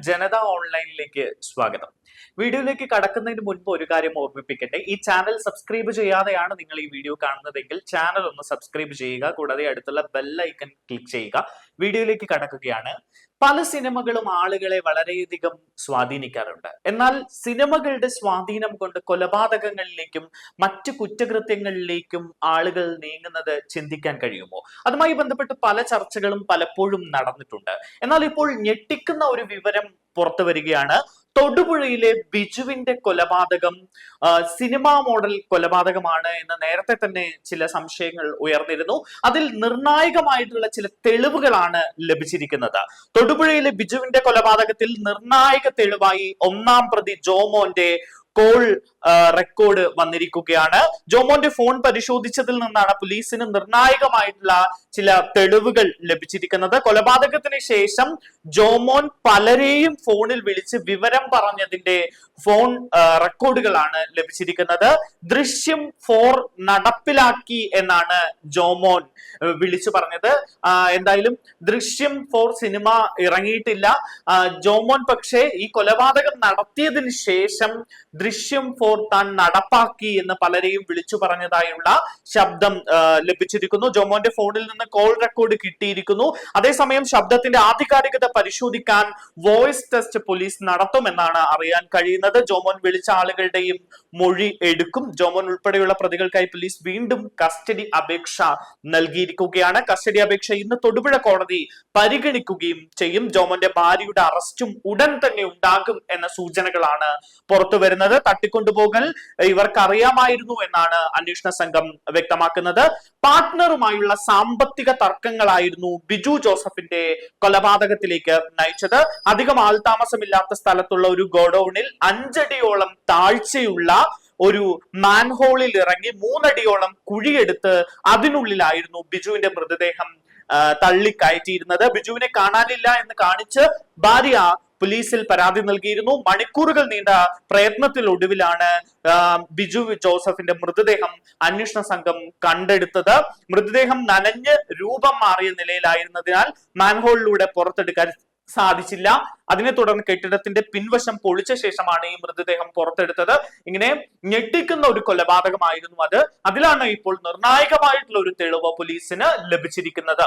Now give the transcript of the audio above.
ജനത ഓൺലൈനിലേക്ക് സ്വാഗതം. വീഡിയോയിലേക്ക് കടക്കുന്നതിന് മുൻപ് ഒരു കാര്യം ഓർമ്മിപ്പിക്കട്ടെ. ഈ ചാനൽ സബ്സ്ക്രൈബ് ചെയ്യാതെയാണ് നിങ്ങൾ ഈ വീഡിയോ കാണുന്നതെങ്കിൽ ചാനൽ ഒന്ന് സബ്സ്ക്രൈബ് ചെയ്യുക കൂടാതെ അടുത്തുള്ള ബെൽ ഐക്കൺ ക്ലിക്ക് ചെയ്യുക. വീഡിയോയിലേക്ക് കടക്കുകയാണ്. പല സിനിമകളും ആളുകളെ വളരെയധികം സ്വാധീനിക്കാറുണ്ട്. എന്നാൽ സിനിമകളുടെ സ്വാധീനം കൊണ്ട് കൊലപാതകങ്ങളിലേക്കും മറ്റു കുറ്റകൃത്യങ്ങളിലേക്കും ആളുകൾ നീങ്ങുന്നത് ചിന്തിക്കാൻ കഴിയുമോ? അതുമായി ബന്ധപ്പെട്ട് പല ചർച്ചകളും പലപ്പോഴും നടന്നിട്ടുണ്ട്. എന്നാൽ ഇപ്പോൾ ഞെട്ടിക്കുന്ന ഒരു വിവരം പുറത്തു വരികയാണ്. തൊടുപുഴയിലെ ബിജുവിന്റെ കൊലപാതകം സിനിമാ മോഡൽ കൊലപാതകമാണ് എന്ന് നേരത്തെ തന്നെ ചില സംശയങ്ങൾ ഉയർന്നിരുന്നു. അതിൽ നിർണായകമായിട്ടുള്ള ചില തെളിവുകളാണ് ലഭിച്ചിരിക്കുന്നത്. തൊടുപുഴയിലെ ബിജുവിന്റെ കൊലപാതകത്തിൽ നിർണായക തെളിവായി ഒന്നാം പ്രതി ജോമോന്റെ കോൾ റെക്കോർഡ് വന്നിരിക്കുകയാണ്. ജോമോന്റെ ഫോൺ പരിശോധിച്ചതിൽ നിന്നാണ് പോലീസിന് നിർണായകമായിട്ടുള്ള ചില തെളിവുകൾ ലഭിച്ചിരിക്കുന്നത്. കൊലപാതകത്തിന് ശേഷം ജോമോൻ പലരെയും ഫോണിൽ വിളിച്ച് വിവരം പറഞ്ഞതിന്റെ ഫോൺ റെക്കോർഡുകളാണ് ലഭിച്ചിരിക്കുന്നത്. ദൃശ്യം ഫോർ നടപ്പിലാക്കി എന്നാണ് ജോമോൻ വിളിച്ചു പറഞ്ഞത്. എന്തായാലും ദൃശ്യം ഫോർ സിനിമ ഇറങ്ങിയിട്ടില്ല. ജോമോൻ പക്ഷേ ഈ കൊലപാതകം നടത്തിയതിന് ശേഷം ദൃശ്യം ഫോർ താൻ നടപ്പാക്കി എന്ന് പലരെയും വിളിച്ചു പറഞ്ഞതായുള്ള ശബ്ദം ലഭിച്ചിരിക്കുന്നു. ജോമോന്റെ ഫോണിൽ നിന്ന് കോൾ റെക്കോർഡ് കിട്ടിയിരിക്കുന്നു. അതേസമയം ശബ്ദത്തിന്റെ ആധികാരികത പരിശോധിക്കാൻ വോയിസ് ടെസ്റ്റ് പോലീസ് നടത്തുമെന്നാണ് അറിയാൻ കഴിയുന്നത്. ജോമോൻ വിളിച്ച ആളുകളുടെയും മൊഴി എടുക്കും. ജോമോൻ ഉൾപ്പെടെയുള്ള പ്രതികൾക്കായി പോലീസ് വീണ്ടും കസ്റ്റഡി അപേക്ഷ നൽകിയിരിക്കുകയാണ്. കസ്റ്റഡി അപേക്ഷ ഇന്ന് തൊടുപുഴ കോടതി പരിഗണിക്കുകയും ചെയ്യും. ജോമോന്റെ ഭാര്യയുടെ അറസ്റ്റും ഉടൻ തന്നെ ഉണ്ടാകും എന്ന സൂചനകളാണ് പുറത്തു വരുന്നത് തട്ടിക്കൊണ്ടുപോകൽ ഇവർക്ക് അറിയാമായിരുന്നു എന്നാണ് അന്വേഷണ സംഘം വ്യക്തമാക്കുന്നത്. പാർട്ട്ണറുമായുള്ള സാമ്പത്തിക തർക്കങ്ങളായിരുന്നു ബിജു ജോസഫിന്റെ കൊലപാതകത്തിലേക്ക് നയിച്ചത്. അധികം ആൾതാമസമില്ലാത്ത സ്ഥലത്തുള്ള ഒരു ഗോഡൌണിൽ അഞ്ചടിയോളം താഴ്ചയുള്ള ഒരു മാൻഹോളിൽ ഇറങ്ങി മൂന്നടിയോളം കുഴിയെടുത്ത് അതിനുള്ളിലായിരുന്നു ബിജുവിന്റെ മൃതദേഹം തള്ളിക്കയറ്റിയിരുന്നത്. ബിജുവിനെ കാണാനില്ല എന്ന് കാണിച്ച് ഭാര്യ പോലീസിൽ പരാതി നൽകിയിരുന്നു. മണിക്കൂറുകൾ നീണ്ട പ്രയത്നത്തിലൊടുവിലാണ് ബിജു ജോസഫിന്റെ മൃതദേഹം അന്വേഷണ സംഘം കണ്ടെടുത്തത്. മൃതദേഹം നനഞ്ഞ് രൂപം മാറിയ നിലയിലായിരുന്നതിനാൽ മാൻഹോളിലൂടെ പുറത്തെടുക്കാൻ സാധിച്ചില്ല. അതിനെ തുടർന്ന് കെട്ടിടത്തിന്റെ പിൻവശം പൊളിച്ച ശേഷമാണ് ഈ മൃതദേഹം പുറത്തെടുത്തത്. ഇങ്ങനെ ഞെട്ടിക്കുന്ന ഒരു കൊലപാതകമായിരുന്നു അത്. അതിലാണ് ഇപ്പോൾ നിർണായകമായിട്ടുള്ള ഒരു തെളിവ് പോലീസിന് ലഭിച്ചിരിക്കുന്നത്.